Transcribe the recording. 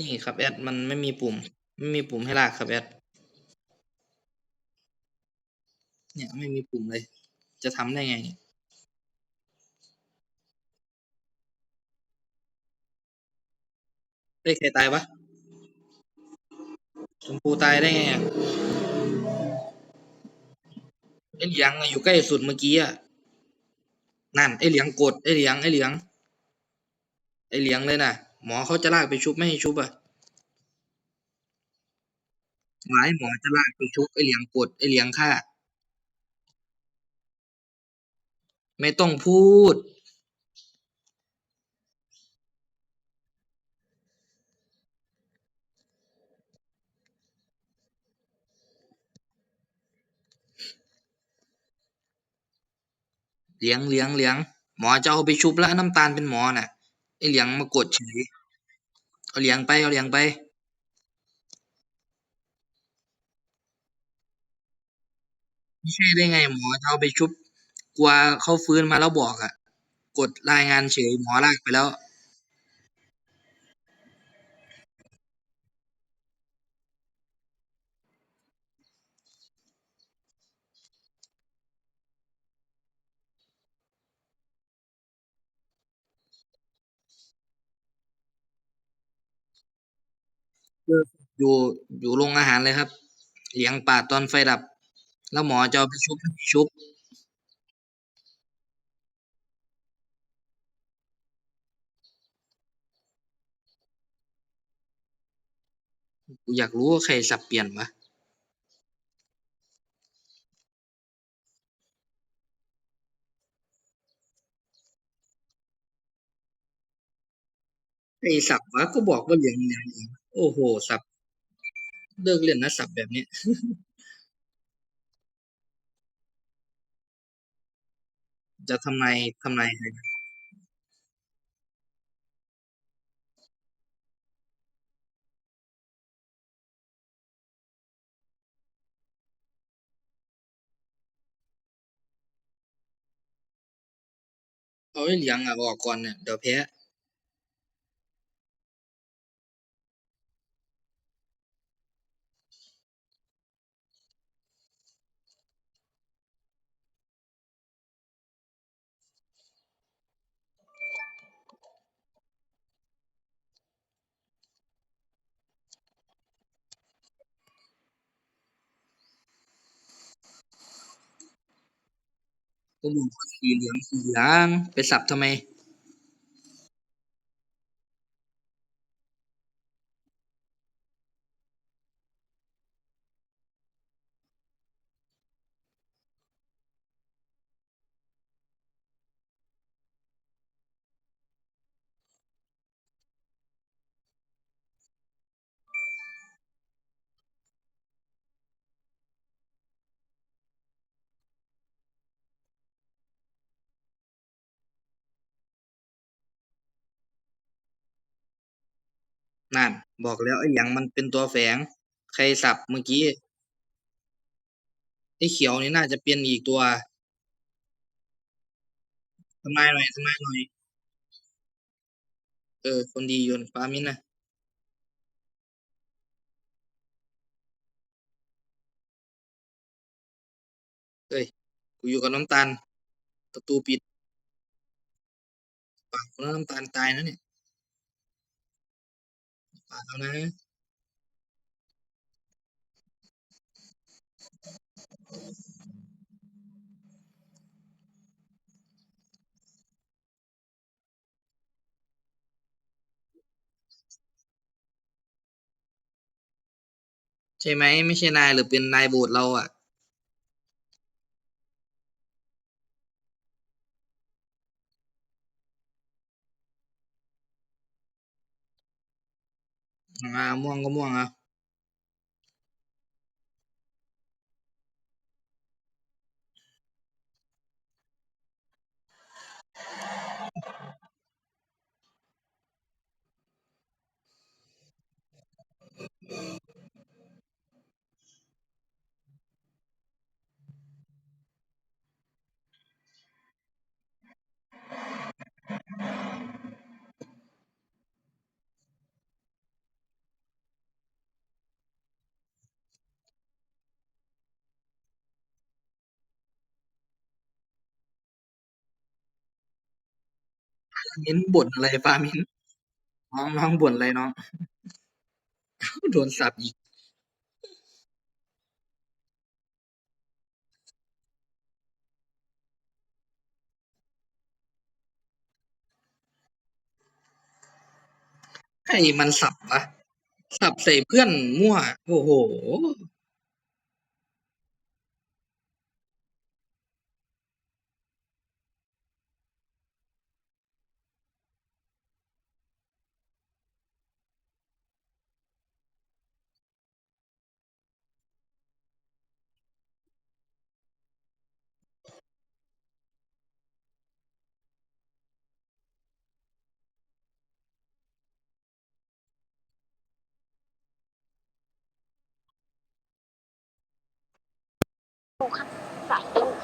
นี่ครับแอดมันไม่มีปุ่ม ไม่มีปุ่มให้ลากครับแอดเนี่ยไม่มีปุ่มเลย จะทำได้ไงเนี่ยเฮ้ยใครตายวะชมพูตายได้ไงอะไอเหลียงอะอยู่ใกล้สุดเมื่อกี้อะนั่นไอเหลียงกดไอเหลียงไอเหลียงไอเหลียงเลยนะหมอเขาจะลากไปชุบไม่ให้ชุบอะ หมายหมอจะลากไปชุบไอเหลียงกดไอเหลียงฆ่า ไม่ต้องพูด เหลียงเหลียงเหลียง หมอจะเอาไปชุบแล้วน้ำตาลเป็นหมอน่ะไอเหลียงมากดเฉยเอาเหลียงไปเอาเหลียงไป ไม่ใช่ได้ไงหมอจะเอาไปชุบ กลัวเขาฟื้นมาแล้วบอกอะ กดรายงานเฉยหมอลากไปแล้ว อยู่อยู่โรงอาหารเลยครับ เลี้ยงป่าตอนไฟดับ แล้วหมอจะเอาไปชุบให้ชุบ กูอยากรู้ว่าใครสับเปลี่ยนวะใครสับวะก็บอกว่าเหลียงเหลียงเองโอ้โห สับ เลิกเล่นนะสับแบบนี้ จะทำไมทำไมเอาไอ้เหลียงอะออกก่อนเนี่ยเดี๋ยวแพ้ ก็บอกว่าสีเหลืองสีเหลืองไปสับทำไม นั่น บอกแล้วไอ้หลียงมันเป็นตัวแฝง ใครสับเมื่อกี้ไอ้เขียวนี่น่าจะเป็นอีกตัวทำไมหน่อยทำไมหน่อย เออ คนดีโยนปามินนะเฮ้ย กูอยู่กับน้ำตาล ประตูปิดปากคนน้ำตาลตายนะเนี่ย ปากแล้วนะใช่ไหมไม่ใช่นายหรือเป็นนายโบสถ์เราอะ อ่าม่วงก็ม่วงอะ มิ้นบ่นอะไรฟามินน้องน้องบ่นอะไรน้อง โดนสับอีก ใครมันสับวะสับใส่เพื่อนมั่ว โอ้โห ค่ะสายลูก